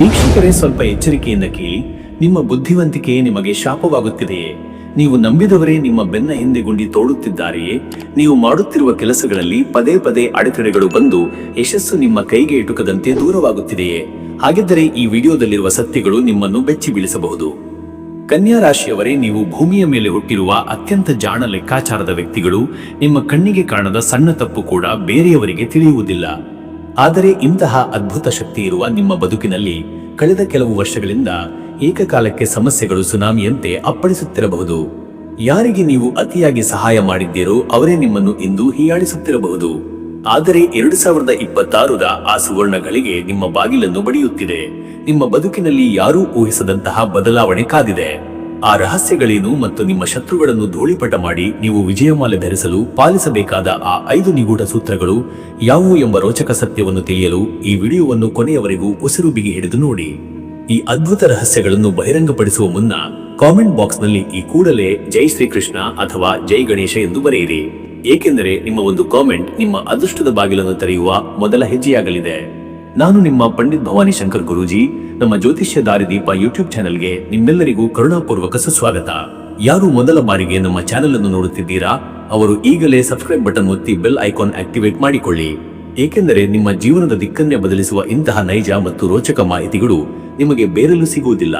ವೀಕ್ಷಕರೇ, ಸ್ವಲ್ಪ ಎಚ್ಚರಿಕೆಯಿಂದ ಕೇಳಿ, ನಿಮ್ಮ ಬುದ್ಧಿವಂತಿಕೆ ನಿಮಗೆ ಶಾಪವಾಗುತ್ತಿದೆಯೇ? ನೀವು ನಂಬಿದವರೇ, ನಿಮ್ಮ ಬೆನ್ನ ಹಿಂದೆ ಗುಂಡಿ ತೋಡುತ್ತಿದ್ದಾರೆಯೇ? ನೀವು ಮಾಡುತ್ತಿರುವ ಕೆಲಸಗಳಲ್ಲಿ ಪದೇ ಪದೇ ಅಡೆತಡೆಗಳು ಬಂದು ಯಶಸ್ಸು ನಿಮ್ಮ ಕೈಗೆ ಎಟುಕದಂತೆ ದೂರವಾಗುತ್ತಿದೆಯೇ? ಹಾಗಿದ್ದರೆ ಈ ವಿಡಿಯೋದಲ್ಲಿರುವ ಸತ್ಯಗಳು ನಿಮ್ಮನ್ನು ಬೆಚ್ಚಿ ಬೀಳಿಸಬಹುದು. ಕನ್ಯಾ ರಾಶಿಯವರೇ, ನೀವು ಭೂಮಿಯ ಮೇಲೆ ಹುಟ್ಟಿರುವ ಅತ್ಯಂತ ಜಾಣ ಲೆಕ್ಕಾಚಾರದ ವ್ಯಕ್ತಿಗಳು. ನಿಮ್ಮ ಕಣ್ಣಿಗೆ ಕಾಣದ ಸಣ್ಣ ತಪ್ಪು ಕೂಡ ಬೇರೆಯವರಿಗೆ ತಿಳಿಯುವುದಿಲ್ಲ. ಆದರೆ ಇಂತಹ ಅದ್ಭುತ ಶಕ್ತಿ ಇರುವ ನಿಮ್ಮ ಬದುಕಿನಲ್ಲಿ ಕಳೆದ ಕೆಲವು ವರ್ಷಗಳಿಂದ ಏಕಕಾಲಕ್ಕೆ ಸಮಸ್ಯೆಗಳು ಸುನಾಮಿಯಂತೆ ಅಪ್ಪಳಿಸುತ್ತಿರಬಹುದು. ಯಾರಿಗೆ ನೀವು ಅತಿಯಾಗಿ ಸಹಾಯ ಮಾಡಿದ್ದೀರೋ ಅವರೇ ನಿಮ್ಮನ್ನು ಇಂದು ಹೀಯಾಳಿಸುತ್ತಿರಬಹುದು. ಆದರೆ ಎರಡು ಸಾವಿರದ ಇಪ್ಪತ್ತಾರರ ಆ ಸುವರ್ಣಗಳಿಗೆ ನಿಮ್ಮ ಬಾಗಿಲನ್ನು ಬಡಿಯುತ್ತಿದೆ. ನಿಮ್ಮ ಬದುಕಿನಲ್ಲಿ ಯಾರೂ ಊಹಿಸದಂತಹ ಬದಲಾವಣೆ ಕಾದಿದೆ. ಆ ರಹಸ್ಯಗಳೇನು ಮತ್ತು ನಿಮ್ಮ ಶತ್ರುಗಳನ್ನು ಧೂಳಿಪಟ ಮಾಡಿ ನೀವು ವಿಜಯಮಾಲೆ ಧರಿಸಲು ಪಾಲಿಸಬೇಕಾದ ಆ ಐದು ನಿಗೂಢ ಸೂತ್ರಗಳು ಯಾವುವು ಎಂಬ ರೋಚಕ ಸತ್ಯವನ್ನು ತಿಳಿಯಲು ಈ ವಿಡಿಯೋವನ್ನು ಕೊನೆಯವರೆಗೂ ಉಸಿರು ಬಿಗಿ ಹಿಡಿದು ನೋಡಿ. ಈ ಅದ್ಭುತ ರಹಸ್ಯಗಳನ್ನು ಬಹಿರಂಗಪಡಿಸುವ ಮುನ್ನ ಕಾಮೆಂಟ್ ಬಾಕ್ಸ್ನಲ್ಲಿ ಈ ಕೂಡಲೇ ಜೈ ಶ್ರೀಕೃಷ್ಣ ಅಥವಾ ಜೈ ಗಣೇಶ ಎಂದು ಬರೆಯಿರಿ. ಏಕೆಂದರೆ ನಿಮ್ಮ ಒಂದು ಕಾಮೆಂಟ್ ನಿಮ್ಮ ಅದೃಷ್ಟದ ಬಾಗಿಲನ್ನು ತೆರೆಯುವ ಮೊದಲ ಹೆಜ್ಜೆಯಾಗಲಿದೆ. ನಾನು ನಿಮ್ಮ ಪಂಡಿತ್ ಭವಾನಿ ಶಂಕರ್ ಗುರೂಜಿ. ನಮ್ಮ ಜ್ಯೋತಿಷ್ಯ ದಾರಿದೀಪ ಯೂಟ್ಯೂಬ್ ಚಾನೆಲ್ಗೆ ನಿಮ್ಮೆಲ್ಲರಿಗೂ ಕರುಣಾಪೂರ್ವಕ ಸುಸ್ವಾಗತ. ಯಾರು ಮೊದಲ ಬಾರಿಗೆ ನಮ್ಮ ಚಾನೆಲ್ ಅನ್ನು ನೋಡುತ್ತಿದ್ದೀರಾ? ಅವರು ಈಗಲೇ ಸಬ್ಸ್ಕ್ರೈಬ್ ಬಟನ್ ಒತ್ತಿ ಬೆಲ್ ಐಕಾನ್ ಆಕ್ಟಿವೇಟ್ ಮಾಡಿಕೊಳ್ಳಿ. ಏಕೆಂದರೆ ನಿಮ್ಮ ಜೀವನದ ದಿಕ್ಕನ್ನೇ ಬದಲಿಸುವ ಇಂತಹ ನೈಜ ಮತ್ತು ರೋಚಕ ಮಾಹಿತಿಗಳು ನಿಮಗೆ ಬೇರೆಲ್ಲೂ ಸಿಗುವುದಿಲ್ಲ.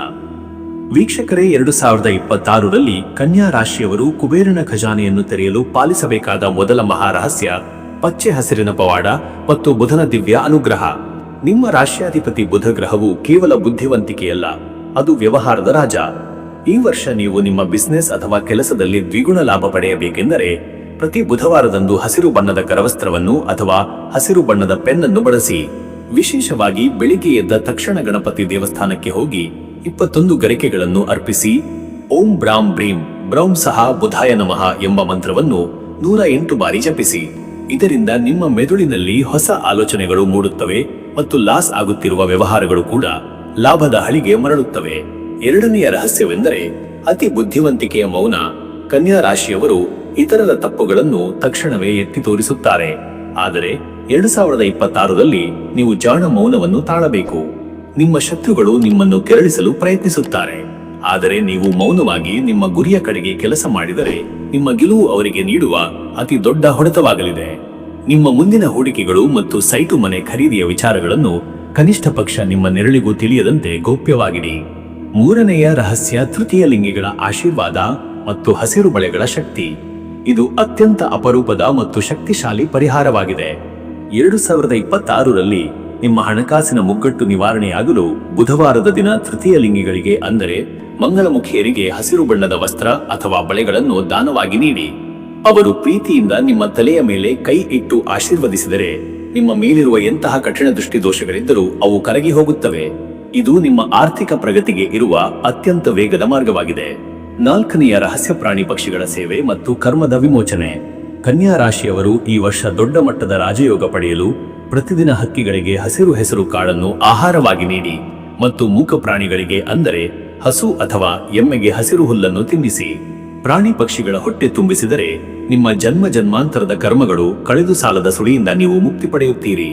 ವೀಕ್ಷಕರೇ, ಎರಡು ಸಾವಿರದ ಇಪ್ಪತ್ತಾರರಲ್ಲಿ ಕನ್ಯಾ ರಾಶಿಯವರು ಕುಬೇರನ ಖಜಾನೆಯನ್ನು ತೆರೆಯಲು ಪಾಲಿಸಬೇಕಾದ ಮೊದಲ ಮಹಾರಹಸ್ಯ ಪಚ್ಚೆ ಹಸಿರಿನ ಪವಾಡ ಮತ್ತು ಬುಧನ ದಿವ್ಯ ಅನುಗ್ರಹ. ನಿಮ್ಮ ರಾಶ್ಯಾಧಿಪತಿ ಬುಧ ಗ್ರಹವು ಕೇವಲ ಬುದ್ಧಿವಂತಿಕೆಯಲ್ಲ, ಅದು ವ್ಯವಹಾರದ ರಾಜ. ಈ ವರ್ಷ ನೀವು ನಿಮ್ಮ ಬಿಸ್ನೆಸ್ ಅಥವಾ ಕೆಲಸದಲ್ಲಿ ದ್ವಿಗುಣ ಲಾಭ ಪಡೆಯಬೇಕೆಂದರೆ, ಪ್ರತಿ ಬುಧವಾರದಂದು ಹಸಿರು ಬಣ್ಣದ ಕರವಸ್ತ್ರವನ್ನು ಅಥವಾ ಹಸಿರು ಬಣ್ಣದ ಪೆನ್ನನ್ನು ಬಳಸಿ. ವಿಶೇಷವಾಗಿ ಬೆಳಿಗ್ಗೆ ಎದ್ದ ತಕ್ಷಣ ಗಣಪತಿ ದೇವಸ್ಥಾನಕ್ಕೆ ಹೋಗಿ ಇಪ್ಪತ್ತೊಂದು ಗರಿಕೆಗಳನ್ನು ಅರ್ಪಿಸಿ, ಓಂ ಬ್ರಾಂ ಬ್ರೀಂ ಬ್ರೌಂ ಸಹ ಬುಧಾಯ ನಮಃ ಎಂಬ ಮಂತ್ರವನ್ನು ನೂರ ಎಂಟು ಬಾರಿ ಜಪಿಸಿ. ಇದರಿಂದ ನಿಮ್ಮ ಮೆದುಳಿನಲ್ಲಿ ಹೊಸ ಆಲೋಚನೆಗಳು ಮೂಡುತ್ತವೆ ಮತ್ತು ಲಾಸ್ ಆಗುತ್ತಿರುವ ವ್ಯವಹಾರಗಳು ಕೂಡ ಲಾಭದ ಹಳಿಗೆ ಮರಳುತ್ತವೆ. ಎರಡನೆಯ ರಹಸ್ಯವೆಂದರೆ ಅತಿ ಬುದ್ಧಿವಂತಿಕೆಯ ಮೌನ. ಕನ್ಯಾ ರಾಶಿಯವರು ಇತರರ ತಪ್ಪುಗಳನ್ನು ತಕ್ಷಣವೇ ಎತ್ತಿ ತೋರಿಸುತ್ತಾರೆ. ಆದರೆ ಎರಡು ಸಾವಿರದ ಇಪ್ಪತ್ತಾರರಲ್ಲಿ ನೀವು ಜಾಣ ಮೌನವನ್ನು ತಾಳಬೇಕು. ನಿಮ್ಮ ಶತ್ರುಗಳು ನಿಮ್ಮನ್ನು ಕೆರಳಿಸಲು ಪ್ರಯತ್ನಿಸುತ್ತಾರೆ. ಆದರೆ ನೀವು ಮೌನವಾಗಿ ನಿಮ್ಮ ಗುರಿಯ ಕಡೆಗೆ ಕೆಲಸ ಮಾಡಿದರೆ ನಿಮ್ಮ ಗೆಲುವು ಅವರಿಗೆ ನೀಡುವ ಅತಿ ದೊಡ್ಡ ಹೊಡೆತವಾಗಲಿದೆ. ನಿಮ್ಮ ಮುಂದಿನ ಹೂಡಿಕೆಗಳು ಮತ್ತು ಸೈಟು ಮನೆ ಖರೀದಿಯ ವಿಚಾರಗಳನ್ನು ಕನಿಷ್ಠ ಪಕ್ಷ ನಿಮ್ಮ ನೆರಳಿಗೂ ತಿಳಿಯದಂತೆ ಗೌಪ್ಯವಾಗಿಡಿ. ಮೂರನೆಯ ರಹಸ್ಯ ತೃತೀಯ ಲಿಂಗಿಗಳ ಆಶೀರ್ವಾದ ಮತ್ತು ಹಸಿರು ಬಳೆಗಳ ಶಕ್ತಿ. ಇದು ಅತ್ಯಂತ ಅಪರೂಪದ ಮತ್ತು ಶಕ್ತಿಶಾಲಿ ಪರಿಹಾರವಾಗಿದೆ. ಎರಡು ಸಾವಿರದ ಇಪ್ಪತ್ತಾರರಲ್ಲಿ ನಿಮ್ಮ ಹಣಕಾಸಿನ ಮುಗ್ಗಟ್ಟು ನಿವಾರಣೆಯಾಗಲು ಬುಧವಾರದ ದಿನ ತೃತೀಯ ಲಿಂಗಿಗಳಿಗೆ ಅಂದರೆ ಮಂಗಳಮುಖಿಯರಿಗೆ ಹಸಿರು ಬಣ್ಣದ ವಸ್ತ್ರ ಅಥವಾ ಬಳೆಗಳನ್ನು ದಾನವಾಗಿ ನೀಡಿ. ಅವರು ಪ್ರೀತಿಯಿಂದ ನಿಮ್ಮ ತಲೆಯ ಮೇಲೆ ಕೈ ಇಟ್ಟು ಆಶೀರ್ವದಿಸಿದರೆ, ನಿಮ್ಮ ಮೇಲಿರುವ ಎಂತಹ ಕಠಿಣ ದೃಷ್ಟಿ ದೋಷಗಳಿದ್ದರೂ ಅವು ಕರಗಿ ಹೋಗುತ್ತವೆ. ಇದು ನಿಮ್ಮ ಆರ್ಥಿಕ ಪ್ರಗತಿಗೆ ಇರುವ ಅತ್ಯಂತ ವೇಗದ ಮಾರ್ಗವಾಗಿದೆ. ನಾಲ್ಕನೆಯ ರಹಸ್ಯ ಪ್ರಾಣಿ ಪಕ್ಷಿಗಳ ಸೇವೆ ಮತ್ತು ಕರ್ಮದ ವಿಮೋಚನೆ. ಕನ್ಯಾ ರಾಶಿಯವರು ಈ ವರ್ಷ ದೊಡ್ಡ ಮಟ್ಟದ ರಾಜಯೋಗ ಪಡೆಯಲು ಪ್ರತಿದಿನ ಹಕ್ಕಿಗಳಿಗೆ ಹಸಿರು ಹೆಸರು ಕಾಳನ್ನು ಆಹಾರವಾಗಿ ನೀಡಿ ಮತ್ತು ಮೂಕ ಪ್ರಾಣಿಗಳಿಗೆ ಅಂದರೆ ಹಸು ಅಥವಾ ಎಮ್ಮೆಗೆ ಹಸಿರು ಹುಲ್ಲನ್ನು ತಿನ್ನಿಸಿ. ಪ್ರಾಣಿ ಪಕ್ಷಿಗಳ ಹೊಟ್ಟೆ ತುಂಬಿಸಿದರೆ ನಿಮ್ಮ ಜನ್ಮ ಜನ್ಮಾಂತರದ ಕರ್ಮಗಳು ಕಳೆದು ಸಾಲದ ಸುಳಿಯಿಂದ ನೀವು ಮುಕ್ತಿ ಪಡೆಯುತ್ತೀರಿ.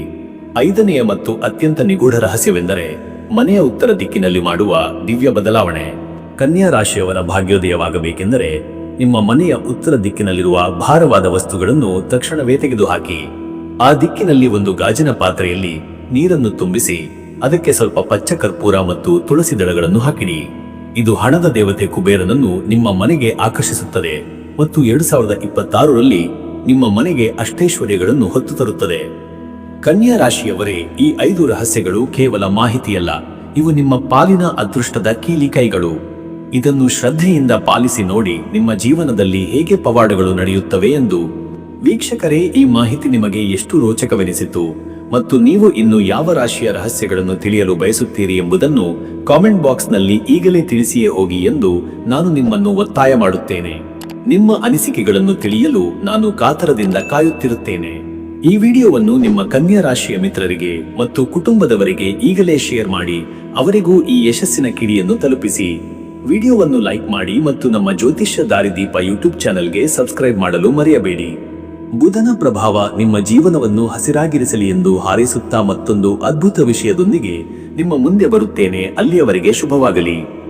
ಐದನೆಯ ಮತ್ತು ಅತ್ಯಂತ ನಿಗೂಢ ರಹಸ್ಯವೆಂದರೆ ಮನೆಯ ಉತ್ತರ ದಿಕ್ಕಿನಲ್ಲಿ ಮಾಡುವ ದಿವ್ಯ ಬದಲಾವಣೆ. ಕನ್ಯಾ ರಾಶಿಯವರ ಭಾಗ್ಯೋದಯವಾಗಬೇಕೆಂದರೆ ನಿಮ್ಮ ಮನೆಯ ಉತ್ತರ ದಿಕ್ಕಿನಲ್ಲಿರುವ ಭಾರವಾದ ವಸ್ತುಗಳನ್ನು ತಕ್ಷಣವೇ ತೆಗೆದುಹಾಕಿ. ಆ ದಿಕ್ಕಿನಲ್ಲಿ ಒಂದು ಗಾಜಿನ ಪಾತ್ರೆಯಲ್ಲಿ ನೀರನ್ನು ತುಂಬಿಸಿ ಅದಕ್ಕೆ ಸ್ವಲ್ಪ ಪಚ್ಚ ಕರ್ಪೂರ ಮತ್ತು ತುಳಸಿ ದಳಗಳನ್ನು ಹಾಕಿಡಿ. ಇದು ಹಣದ ದೇವತೆ ಕುಬೇರನನ್ನು ನಿಮ್ಮ ಮನೆಗೆ ಆಕರ್ಷಿಸುತ್ತದೆ ಮತ್ತು ಎರಡು ಸಾವಿರದ ಇಪ್ಪತ್ತಾರರಲ್ಲಿ ನಿಮ್ಮ ಮನೆಗೆ ಅಷ್ಟೈಶ್ವರ್ಯಗಳನ್ನು ಹೊತ್ತು ತರುತ್ತದೆ. ಕನ್ಯಾ ರಾಶಿಯವರೇ, ಈ ಐದು ರಹಸ್ಯಗಳು ಕೇವಲ ಮಾಹಿತಿಯಲ್ಲ, ಇವು ನಿಮ್ಮ ಪಾಲಿನ ಅದೃಷ್ಟದ ಕೀಲಿ ಕೈಗಳು. ಇದನ್ನು ಶ್ರದ್ಧೆಯಿಂದ ಪಾಲಿಸಿ ನೋಡಿ ನಿಮ್ಮ ಜೀವನದಲ್ಲಿ ಹೇಗೆ ಪವಾಡಗಳು ನಡೆಯುತ್ತವೆ ಎಂದು. ವೀಕ್ಷಕರೇ, ಈ ಮಾಹಿತಿ ನಿಮಗೆ ಎಷ್ಟು ರೋಚಕವೆನಿಸಿತು? ಮತ್ತು ನೀವು ಇನ್ನು ಯಾವ ರಾಶಿಯ ರಹಸ್ಯಗಳನ್ನು ತಿಳಿಯಲು ಬಯಸುತ್ತೀರಿ ಎಂಬುದನ್ನು ಕಾಮೆಂಟ್ ಬಾಕ್ಸ್ನಲ್ಲಿ ಈಗಲೇ ತಿಳಿಸಿಯೇ ಹೋಗಿ ಎಂದು ನಾನು ನಿಮ್ಮನ್ನು ಒತ್ತಾಯ ಮಾಡುತ್ತೇನೆ. ನಿಮ್ಮ ಅನಿಸಿಕೆಗಳನ್ನು ತಿಳಿಯಲು ನಾನು ಕಾತರದಿಂದ ಕಾಯುತ್ತಿರುತ್ತೇನೆ. ಈ ವಿಡಿಯೋವನ್ನು ನಿಮ್ಮ ಕನ್ಯಾ ರಾಶಿಯ ಮಿತ್ರರಿಗೆ ಮತ್ತು ಕುಟುಂಬದವರಿಗೆ ಈಗಲೇ ಶೇರ್ ಮಾಡಿ, ಅವರಿಗೂ ಈ ಯಶಸ್ಸಿನ ಕಿಡಿಯನ್ನು ತಲುಪಿಸಿ. ವಿಡಿಯೋವನ್ನು ಲೈಕ್ ಮಾಡಿ ಮತ್ತು ನಮ್ಮ ಜ್ಯೋತಿಷ್ಯ ದಾರಿದೀಪ ಯೂಟ್ಯೂಬ್ ಚಾನೆಲ್ಗೆ ಸಬ್ಸ್ಕ್ರೈಬ್ ಮಾಡಲು ಮರೆಯಬೇಡಿ. ಬುಧನ ಪ್ರಭಾವ ನಿಮ್ಮ ಜೀವನವನ್ನು ಹಸಿರಾಗಿರಿಸಲಿ ಎಂದು ಹಾರೈಸುತ್ತಾ ಮತ್ತೊಂದು ಅದ್ಭುತ ವಿಷಯದೊಂದಿಗೆ ನಿಮ್ಮ ಮುಂದೆ ಬರುತ್ತೇನೆ. ಅಲ್ಲಿಯವರೆಗೆ ಶುಭವಾಗಲಿ.